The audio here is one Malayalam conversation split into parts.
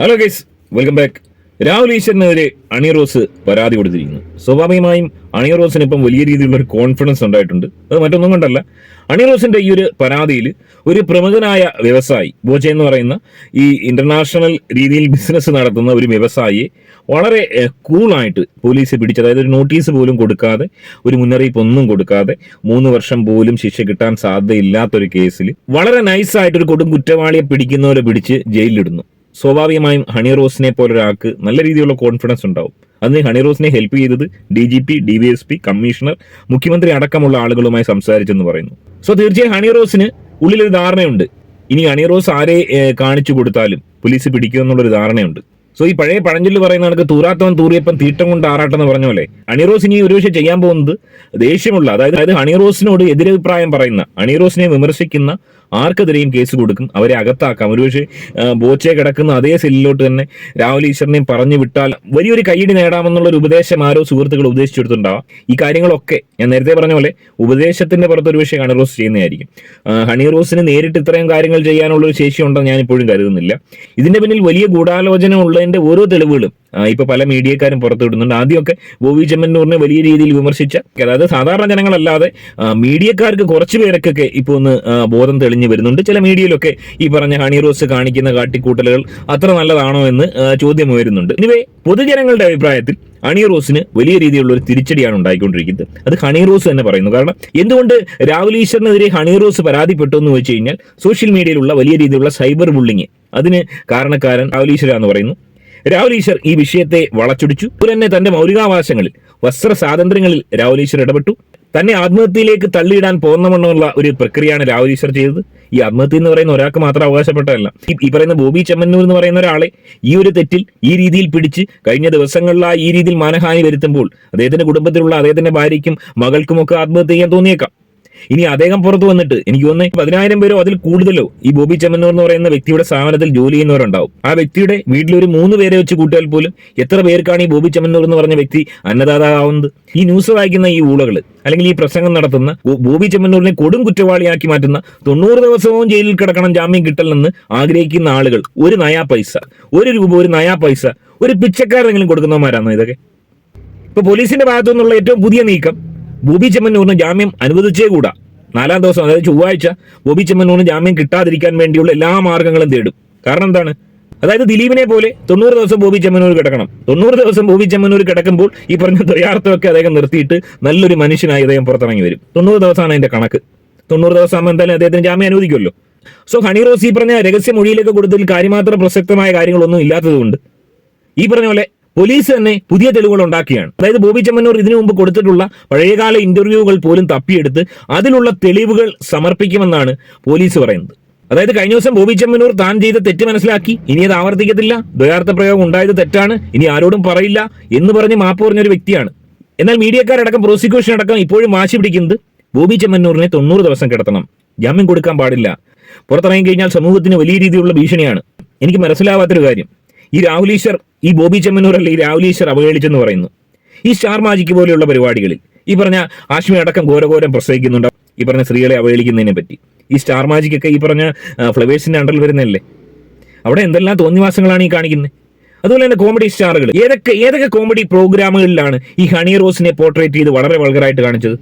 Hello guys welcome back Rahul ഈശ്വരനെതിരെ അണിയറോസ് പരാതി കൊടുത്തിരിക്കുന്നു. സ്വാഭാവികമായും അണിയറോസിന് ഇപ്പം വലിയ രീതിയിലുള്ള ഒരു കോൺഫിഡൻസ് ഉണ്ടായിട്ടുണ്ട്. അത് മറ്റൊന്നും കൊണ്ടല്ല. അണിയറോസിന്റെ ഈ ഒരു പരാതിയിൽ ഒരു പ്രമുഖനായ വ്യവസായി ബോജെ എന്ന് പറയുന്ന ഈ ഇന്റർനാഷണൽ രീതിയിൽ ബിസിനസ് നടത്തുന്ന ഒരു വ്യവസായിയെ വളരെ കൂളായിട്ട് പോലീസ് പിടിച്ച് അതായത് ഒരു നോട്ടീസ് പോലും കൊടുക്കാതെ ഒരു മുന്നറിയിപ്പ് ഒന്നും കൊടുക്കാതെ മൂന്ന് വർഷം പോലും ശിക്ഷ കിട്ടാൻ സാധ്യതയില്ലാത്തൊരു കേസിൽ വളരെ നൈസായിട്ട് ഒരു കൊടും കുറ്റവാളിയെ പിടിക്കുന്നവരെ പിടിച്ച് ജയിലിലിടുന്നു. സ്വാഭാവികമായും ഹണി റോസിനെ പോലെ ഒരാൾക്ക് നല്ല രീതിയിലുള്ള കോൺഫിഡൻസ് ഉണ്ടാവും. അതിന് ഹണി റോസിനെ ഹെൽപ്പ് ചെയ്തത് D G P D V S P commissioner മുഖ്യമന്ത്രി അടക്കമുള്ള ആളുകളുമായി സംസാരിച്ചെന്ന് പറയുന്നു. സോ തീർച്ചയായും ഹണി റോസിന് ഉള്ളിലൊരു ധാരണയുണ്ട്. ഇനി ഹണി റോസ് ആരെ കാണിച്ചു കൊടുത്താലും പോലീസ് പിടിക്കുമെന്നുള്ളൊരു ധാരണയുണ്ട്. സോ ഈ പഴയ പഴഞ്ചൊല്ല് പറയുന്ന കണക്ക് തൂറാത്തവൻ തൂറിയപ്പം തീട്ടം കൊണ്ട് ആറാട്ടം എന്ന് പറഞ്ഞ പോലെ അണിറോസ് ഇനി ഒരുപക്ഷെ ചെയ്യാൻ പോകുന്നത് ദേഷ്യമുള്ള അതായത് അതായത് അണിറോസിനോട് എതിരഭിപ്രായം പറയുന്ന അണിറോസിനെ വിമർശിക്കുന്ന ആർക്കെതിരെയും കേസ് കൊടുക്കും. അവരെ അകത്താക്കാം. ഒരുപക്ഷെ ബോച്ചെ കിടക്കുന്ന അതേ സെല്ലിലോട്ട് തന്നെ രാഹുൽ ഈശ്വറിനെയും പറഞ്ഞു വിട്ടാൽ വലിയൊരു കൈയടി നേടാമെന്നുള്ള ഒരു ഉപദേശം ആരോ സുഹൃത്തുക്കൾ ഉപദേശിച്ചെടുത്തിട്ടുണ്ടാവാം ഈ കാര്യങ്ങളൊക്കെ ഞാൻ നേരത്തെ പറഞ്ഞ പോലെ ഉപദേശത്തിന്റെ പുറത്ത് ഒരു ഹണി ഹണിറോസ് ചെയ്യുന്നതായിരിക്കും. ഹണി ഹണിറോസിന് നേരിട്ട് ഇത്രയും കാര്യങ്ങൾ ചെയ്യാനുള്ള ഒരു ശേഷി ഉണ്ടെന്ന് ഞാൻ ഇപ്പോഴും കരുതുന്നില്ല. ഇതിന്റെ പിന്നിൽ വലിയ ഗൂഢാലോചന ഉള്ളതിന്റെ ഓരോ തെളിവുകളും ആ, ഇപ്പൊ പല മീഡിയക്കാരും പുറത്തുവിടുന്നുണ്ട് ആദ്യമൊക്കെ ബോബി ചെമ്മന്നൂറിനെ വലിയ രീതിയിൽ വിമർശിച്ച അതായത് സാധാരണ ജനങ്ങളല്ലാതെ മീഡിയക്കാർക്ക് കുറച്ച് പേരൊക്കെ ഇപ്പൊ ഒന്ന് ബോധം തെളിഞ്ഞു വരുന്നുണ്ട്. ചില മീഡിയയിലൊക്കെ ഈ പറഞ്ഞ ഹണി റോസ് കാണിക്കുന്ന കാട്ടിക്കൂട്ടലുകൾ അത്ര നല്ലതാണോ എന്ന് ചോദ്യം ഉയരുന്നുണ്ട്. ഇനിവേ പൊതുജനങ്ങളുടെ അഭിപ്രായത്തിൽ ഹണി റോസിന് വലിയ രീതിയിലുള്ള ഒരു തിരിച്ചടിയാണ് ഉണ്ടായിക്കൊണ്ടിരിക്കുന്നത്. അത് ഹണി റോസ് തന്നെ പറയുന്നു. കാരണം എന്തുകൊണ്ട് രാഹുൽ ഈശ്വറിനെതിരെ ഹണി റോസ് പരാതിപ്പെട്ടു എന്ന് വെച്ച് കഴിഞ്ഞാൽ സോഷ്യൽ മീഡിയയിലുള്ള വലിയ രീതിയിലുള്ള സൈബർ ബുള്ളിങ് അതിന് കാരണക്കാരൻ രാഹുൽ ഈശ്വര എന്ന് പറയുന്നു. രാഹുൽ ഈശ്വർ ഈ വിഷയത്തെ വളച്ചൊടിച്ചു. തന്നെ തന്റെ മൗലികാവകാശങ്ങളിൽ വസ്ത്ര സ്വാതന്ത്ര്യങ്ങളിൽ രാഹുൽ ഈശ്വർ ഇടപെട്ടു. തന്നെ ആത്മഹത്യയിലേക്ക് തള്ളിയിടാൻ പോകുന്നവണ്ണമുള്ള ഒരു പ്രക്രിയയാണ് രാഹുൽ ഈശ്വർ ചെയ്തത്. ഈ ആത്മഹത്യ എന്ന് പറയുന്ന ഒരാൾക്ക് മാത്രം അവകാശപ്പെട്ടതല്ല. ഈ പറയുന്ന ബോബി ചെമ്മന്നൂർ എന്ന് പറയുന്ന ഒരാളെ ഈ ഒരു തെറ്റിൽ ഈ രീതിയിൽ പിടിച്ച് കഴിഞ്ഞ ദിവസങ്ങളിലായി ഈ രീതിയിൽ മാനഹാനി വരുത്തുമ്പോൾ അദ്ദേഹത്തിന്റെ കുടുംബത്തിലുള്ള അദ്ദേഹത്തിന്റെ ഭാര്യയ്ക്കും മകൾക്കുമൊക്കെ ആത്മഹത്യ ചെയ്യാൻ തോന്നിയേക്കാം. ഇനി അദ്ദേഹം പുറത്തു വന്നിട്ട് എനിക്ക് തോന്നുന്നത് പതിനായിരം പേരോ അതിൽ കൂടുതലോ ഈ ബോബി ചെമ്മന്നൂർ എന്ന് പറയുന്ന വ്യക്തിയുടെ സ്ഥാപനത്തിൽ ജോലി ചെയ്യുന്നവരുണ്ടാവും. ആ വ്യക്തിയുടെ വീട്ടിൽ ഒരു മൂന്ന് പേരെ വെച്ച് കൂട്ടിയാൽ പോലും എത്ര പേർക്കാണ് ഈ ബോബി ചെമ്മന്നൂർ എന്ന് പറഞ്ഞ വ്യക്തി അന്നദാതാവുന്നത് ഈ ന്യൂസ് വായിക്കുന്ന ഈ ഊളകൾ അല്ലെങ്കിൽ ഈ പ്രസംഗം നടത്തുന്ന ബോബി ചെമ്മന്നൂരിനെ കൊടും കുറ്റവാളിയാക്കി മാറ്റുന്ന തൊണ്ണൂറ് ദിവസവും ജയിലിൽ കിടക്കണം ജാമ്യം കിട്ടലെന്ന് ആഗ്രഹിക്കുന്ന ആളുകൾ ഒരു നയാ പൈസ ഒരു രൂപ ഒരു നയാ പൈസ ഒരു പിച്ചക്കാരെങ്കിലും കൊടുക്കുന്നവന്മാരാണോ ഇതൊക്കെ? ഇപ്പൊ പോലീസിന്റെ ഭാഗത്തു നിന്നുള്ള ഏറ്റവും പുതിയ നീക്കം ബോബി ചെമ്മന്നൂറിന് ജാമ്യം അനുവദിച്ചേ കൂടാ. നാലാം ദിവസം അതായത് ചൊവ്വാഴ്ച ബോബി ചെമ്മന്നൂറിന് ജാമ്യം കിട്ടാതിരിക്കാൻ വേണ്ടിയുള്ള എല്ലാ മാർഗങ്ങളും തേടും. കാരണം എന്താണ്? അതായത് ദിലീപിനെ പോലെ തൊണ്ണൂറ് ദിവസം ബോബി ചെമ്മനൂർ കിടക്കണം. തൊണ്ണൂറ് ദിവസം ബോബി ചെമ്മനൂർ കിടക്കുമ്പോൾ ഈ പറഞ്ഞ ദ്വയാർത്ഥമൊക്കെ അദ്ദേഹം നിർത്തിയിട്ട് നല്ലൊരു മനുഷ്യനായി അദ്ദേഹം പുറത്തിറങ്ങി വരും. തൊണ്ണൂറ് ദിവസമാണ് അതിന്റെ കണക്ക്. തൊണ്ണൂറ് ദിവസം ആകുമ്പോൾ എന്തായാലും അദ്ദേഹത്തിന് ജാമ്യം അനുവദിക്കുമല്ലോ. സോ ഹണി റോസ് ഈ പറഞ്ഞ രഹസ്യ മൊഴിയിലേക്ക് കൊടുത്തതിൽ കാര്യമാത്ര പ്രസക്തമായ കാര്യങ്ങളൊന്നും ഇല്ലാത്തതുകൊണ്ട് ഈ പറഞ്ഞ പോലെ പോലീസ് തന്നെ പുതിയ തെളിവുകൾ ഉണ്ടാക്കിയാണ്. അതായത് ബോബി ചെമ്മന്നൂർ ഇതിനു മുമ്പ് കൊടുത്തിട്ടുള്ള പഴയകാല ഇന്റർവ്യൂകൾ പോലും തപ്പിയെടുത്ത് അതിലുള്ള തെളിവുകൾ സമർപ്പിക്കുമെന്നാണ് പോലീസ് പറയുന്നത്. അതായത് കഴിഞ്ഞ ദിവസം ബോബി ചെമ്മന്നൂർ താൻ ചെയ്ത തെറ്റ് മനസ്സിലാക്കി. ഇനി അത് ആവർത്തിക്കത്തില്ല. ദ്വയാർത്ഥ പ്രയോഗം ഉണ്ടായത് തെറ്റാണ്. ഇനി ആരോടും പറയില്ല എന്ന് പറഞ്ഞ് മാപ്പ് പറഞ്ഞൊരു വ്യക്തിയാണ്. എന്നാൽ മീഡിയക്കാരടക്കം പ്രോസിക്യൂഷൻ അടക്കം ഇപ്പോഴും വാശി പിടിക്കുന്നത് ബോബി ചെമ്മന്നൂറിനെ തൊണ്ണൂറ് ദിവസം കിടത്തണം. ജാമ്യം കൊടുക്കാൻ പാടില്ല. പുറത്തിറങ്ങി കഴിഞ്ഞാൽ സമൂഹത്തിന് വലിയ രീതിയിലുള്ള ഭീഷണിയാണ്. എനിക്ക് മനസ്സിലാവാത്തൊരു കാര്യം. ഈ രാഹുൽ ഈശ്വർ ഈ ബോബി ചെമ്മനൂർ അല്ല ഈ രാഹുൽ ഈശ്വർ അവഹേളിച്ചെന്ന് പറയുന്നു. ഈ സ്റ്റാർ മാജിക് പോലെയുള്ള പരിപാടികളിൽ ഈ പറഞ്ഞ ആശ്മി അടക്കം ഘോരഘോരം പ്രസംഗിക്കുന്നുണ്ട്. ഈ പറഞ്ഞ സ്ത്രീകളെ അവഹേളിക്കുന്നതിനെ പറ്റി. ഈ സ്റ്റാർ മാജിക് ഒക്കെ ഈ പറഞ്ഞ ഫ്ലവേഴ്സിന്റെ അണ്ടറിൽ വരുന്നതല്ലേ? അവിടെ എന്തെല്ലാം തോന്നിവാസങ്ങളാണ് ഈ കാണിക്കുന്നത്? അതുപോലെ തന്നെ കോമഡി സ്റ്റാറുകൾ. ഏതൊക്കെ ഏതൊക്കെ കോമഡി പ്രോഗ്രാമുകളിലാണ് ഈ ഹണി റോസിനെ പോർട്രേറ്റ് ചെയ്ത് വളരെ വളരായിട്ട് കാണിച്ചത്?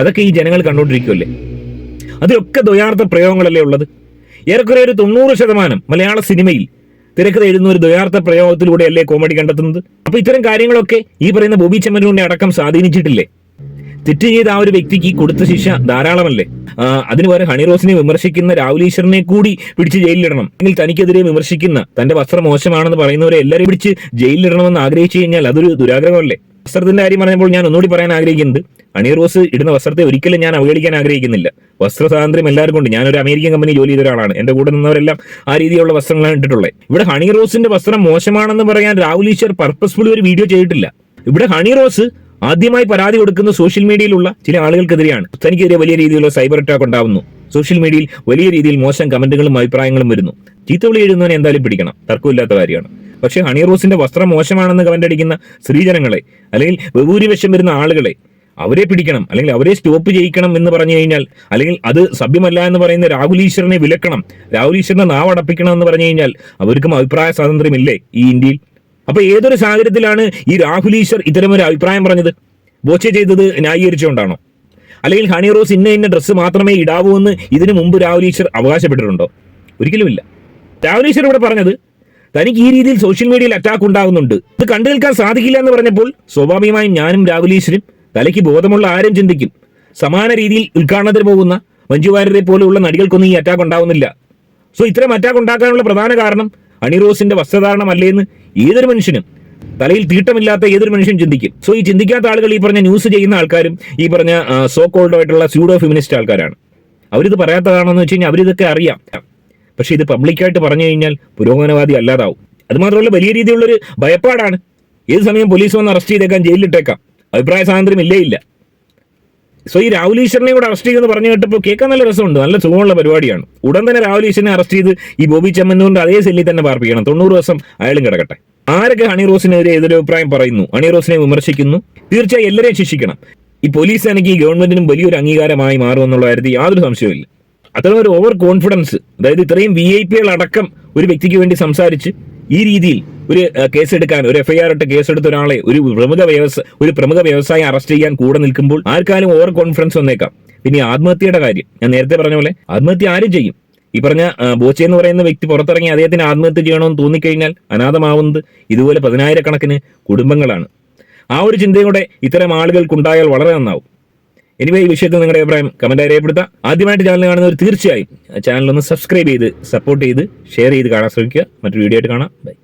അതൊക്കെ ഈ ജനങ്ങൾ കണ്ടുകൊണ്ടിരിക്കുമല്ലേ അതിലൊക്കെ ദ്വയാർത്ഥ പ്രയോഗങ്ങളല്ലേ ഉള്ളത്? ഏറെക്കുറെ ഒരു തൊണ്ണൂറ് ശതമാനം മലയാള സിനിമയിൽ തിരക്കഥ എഴുതുന്ന ഒരു ദ്വയാർത്ഥ പ്രയോഗത്തിലൂടെയല്ലേ കോമഡി കണ്ടെത്തുന്നത്? അപ്പൊ ഇത്തരം കാര്യങ്ങളൊക്കെ ഈ പറയുന്ന ബോബി ചെമ്മനൂരിനെ അടക്കം സ്വാധീനിച്ചിട്ടില്ലേ? തെറ്റ് ചെയ്ത ആ ഒരു വ്യക്തിക്ക് കൊടുത്ത ശിക്ഷ ധാരാളമല്ലേ? അതിന് പകരം ഹണി റോസിനെ വിമർശിക്കുന്ന രാഹുൽ ഈശ്വറിനെ കൂടി പിടിച്ച് ജയിലിലിടണം. അല്ലെങ്കിൽ തനിക്കെതിരെ വിമർശിക്കുന്ന തന്റെ വസ്ത്രം മോശമാണെന്ന് പറയുന്നവരെ എല്ലാവരും പിടിച്ച് ജയിലിലിടണമെന്ന് ആഗ്രഹിച്ചു കഴിഞ്ഞാൽ അതൊരു ദുരാഗ്രഹമല്ലേ? വസ്ത്രത്തിന്റെ കാര്യം പറയുമ്പോൾ ഞാൻ ഒന്നുകൂടി പറയാൻ ആഗ്രഹിക്കുന്നത് ഹണി റോസ് ഇടുന്ന വസ്ത്രത്തെ ഒരിക്കലും ഞാൻ അവഗണിക്കാൻ ആഗ്രഹിക്കുന്നില്ല. വസ്ത്ര സ്വാതന്ത്ര്യം എല്ലാവർക്കും ഉണ്ട്. ഞാനൊരു അമേരിക്കൻ കമ്പനി ജോലി ചെയ്ത ഒരാളാണ്. എന്റെ കൂടെ നിന്നവരെല്ലാം ആ രീതിയിലുള്ള വസ്ത്രങ്ങളാണ് ഇട്ടിട്ടുള്ളത്. ഇവിടെ ഹണി റോസിന്റെ വസ്ത്രം മോശമാണെന്ന് പറയാൻ രാഹുൽ ഈശ്വർ പർപ്പസ്ഫുള്ളി ഒരു വീഡിയോ ചെയ്തിട്ടില്ല. ഇവിടെ ഹണി റോസ് ആദ്യമായി പരാതി കൊടുക്കുന്ന സോഷ്യൽ മീഡിയയിലുള്ള ചില ആളുകൾക്കെതിരെയാണ് തനിക്കെതിരെ വലിയ രീതിയിലുള്ള സൈബർ അറ്റാക്ക് ഉണ്ടാവുന്നു. സോഷ്യൽ മീഡിയയിൽ വലിയ രീതിയിൽ മോശം കമന്റുകളും അഭിപ്രായങ്ങളും വരുന്നു. ചീത്തവിളി എഴുതുന്നവനെ എന്തായാലും പിടിക്കണം. തർക്കമില്ലാത്ത കാര്യമാണ്. പക്ഷേ ഹണി റോസിന്റെ വസ്ത്രം മോശമാണെന്ന് കമന്റ് അടിക്കുന്ന സ്ത്രീജനങ്ങളെ അല്ലെങ്കിൽ ബഹുഭൂരിപക്ഷം വരുന്ന ആളുകളെ അവരെ പിടിക്കണം. അല്ലെങ്കിൽ അവരെ സ്റ്റോപ്പ് ചെയ്യിക്കണം എന്ന് പറഞ്ഞു കഴിഞ്ഞാൽ അല്ലെങ്കിൽ അത് സഭ്യമല്ല എന്ന് പറയുന്ന രാഹുൽ ഈശ്വരനെ വിലക്കണം. രാഹുൽ ഈശ്വരനെ നാവടപ്പിക്കണം എന്ന് പറഞ്ഞു കഴിഞ്ഞാൽ അവർക്കും അഭിപ്രായ സ്വാതന്ത്ര്യമില്ലേ ഈ ഇന്ത്യയിൽ? അപ്പൊ ഏതൊരു സാഹചര്യത്തിലാണ് ഈ രാഹുൽ ഈശ്വർ ഇത്തരമൊരു അഭിപ്രായം പറഞ്ഞത്? വോച്ച് ചെയ്തത് ന്യായീകരിച്ചുകൊണ്ടാണോ? അല്ലെങ്കിൽ ഹണി റോസ് ഇന്ന ഇന്ന ഡ്രസ്സ് മാത്രമേ ഇടാവൂ എന്ന് ഇതിനു മുമ്പ് രാഹുൽ ഈശ്വർ അവകാശപ്പെട്ടിട്ടുണ്ടോ? ഒരിക്കലുമില്ല രാഹുൽ ഈശ്വർ ഇവിടെ പറഞ്ഞത് തനിക്ക് ഈ രീതിയിൽ സോഷ്യൽ മീഡിയയിൽ അറ്റാക്ക് ഉണ്ടാകുന്നുണ്ട്. ഇത് കണ്ടു നിൽക്കാൻ സാധിക്കില്ല എന്ന് പറഞ്ഞപ്പോൾ സ്വാഭാവികമായും ഞാനും രാഹുൽ ഈശ്വരും തലയ്ക്ക് ബോധമുള്ള ആരും ചിന്തിക്കും. സമാന രീതിയിൽ ഉദ്ഘാടനത്തിന് പോകുന്ന മഞ്ജു വാര്യരെ പോലെയുള്ള നടികൾക്കൊന്നും ഈ അറ്റാക്ക് ഉണ്ടാവുന്നില്ല. സോ ഇത്തരം അറ്റാക്ക് ഉണ്ടാക്കാനുള്ള പ്രധാന കാരണം അണിറോസിന്റെ വസ്ത്രധാരണമല്ലേ എന്ന് ഏതൊരു മനുഷ്യനും തലയിൽ തീട്ടമില്ലാത്ത ഏതൊരു മനുഷ്യൻ ചിന്തിക്കും. സോ ഈ ചിന്തിക്കാത്ത ആളുകൾ ഈ പറഞ്ഞ ന്യൂസ് ചെയ്യുന്ന ആൾക്കാരും ഈ പറഞ്ഞ സോ കോൾഡ് ആയിട്ടുള്ള സ്യൂഡോ ഫെമിനിസ്റ്റ് ആൾക്കാരാണ്. അവരിത് പറയാത്തതാണെന്ന് വെച്ച് കഴിഞ്ഞാൽ അവരിതൊക്കെ അറിയാം. പക്ഷെ ഇത് പബ്ലിക്കായിട്ട് പറഞ്ഞു കഴിഞ്ഞാൽ പുരോഗമനവാദി അല്ലാതാവും. അതുമാത്രമല്ല വലിയ രീതിയിലുള്ളൊരു ഭയപ്പാടാണ്. ഏത് സമയം പോലീസ് വന്ന് അറസ്റ്റ് ചെയ്തേക്കാം ജയിലിലിട്ടേക്കാം. അഭിപ്രായ സ്വാതന്ത്ര്യം ഇല്ലേ ഇല്ല. സോ ഈ രാഹുൽ ഈശ്വരനെ കൂടെ അറസ്റ്റ് ചെയ്തെന്ന് പറഞ്ഞു കേട്ടപ്പോൾ കേൾക്കാൻ നല്ല രസമുണ്ട്. നല്ല സുഖമുള്ള പരിപാടിയാണ്. ഉടൻ തന്നെ രാഹുൽ അറസ്റ്റ് ചെയ്ത് ഈ ബോബി ചെമ്മന്നൂരിന്റെ അതേ സെല്ലിൽ തന്നെ പാർപ്പിക്കണം. തൊണ്ണൂറ് ദിവസം അയാളും കിടക്കട്ടെ. ആരൊക്കെ ഹണി റോസിനെതിരെ അഭിപ്രായം പറയുന്നു? ഹണി റോസിനെ വിമർശിക്കുന്നു. തീർച്ചയായും എല്ലാവരെയും ശിക്ഷിക്കണം. ഈ പോലീസ് എനിക്ക് ഈ ഗവൺമെന്റിനും വലിയൊരു അംഗീകാരമായി മാറുമെന്നുള്ള കാര്യത്തിൽ യാതൊരു സംശയവുമില്ല. അത്തരം ഒരു ഓവർ കോൺഫിഡൻസ് അതായത് ഇത്രയും വി ഐ പികൾ അടക്കം ഒരു വ്യക്തിക്ക് വേണ്ടി സംസാരിച്ച് ഈ രീതിയിൽ ഒരു കേസ് കേസെടുക്കാൻ ഒരു എഫ്ഐആർ ഇട്ട് കേസെടുത്ത ഒരാളെ ഒരു പ്രമുഖ വ്യവസായ ഒരു പ്രമുഖ വ്യവസായം അറസ്റ്റ് ചെയ്യാൻ കൂടെ നിൽക്കുമ്പോൾ ആർക്കാലും ഓവർ കോൺഫിഡൻസ് വന്നേക്കാം. പിന്നെ ആത്മഹത്യയുടെ കാര്യം ഞാൻ നേരത്തെ പറഞ്ഞ പോലെ ആത്മഹത്യ ആരും ചെയ്യും. ഈ പറഞ്ഞ ബോച്ചെ എന്ന് പറയുന്ന വ്യക്തി പുറത്തിറങ്ങി അദ്ദേഹത്തിന് ആത്മഹത്യ ചെയ്യണമെന്ന് തോന്നിക്കഴിഞ്ഞാൽ അനാഥമാവുന്നത് ഇതുപോലെ പതിനായിരക്കണക്കിന് കുടുംബങ്ങളാണ്. ആ ഒരു ചിന്തയോടെ ഇത്തരം ആളുകൾക്കുണ്ടായാൽ വളരെ നന്നാവും. എനിവേ ഈ വിഷയത്തിൽ നിങ്ങളുടെ അഭിപ്രായം കമന്റ് രേഖപ്പെടുത്താം ആദ്യമായിട്ട് ചാനൽ കാണുന്നവർ തീർച്ചയായും ചാനൽ ഒന്ന് സബ്സ്ക്രൈബ് ചെയ്ത് സപ്പോർട്ട് ചെയ്ത് ഷെയർ ചെയ്ത് കാണാൻ ശ്രമിക്കുക. മറ്റൊരു വീഡിയോ ആയിട്ട് കാണാം. ബൈ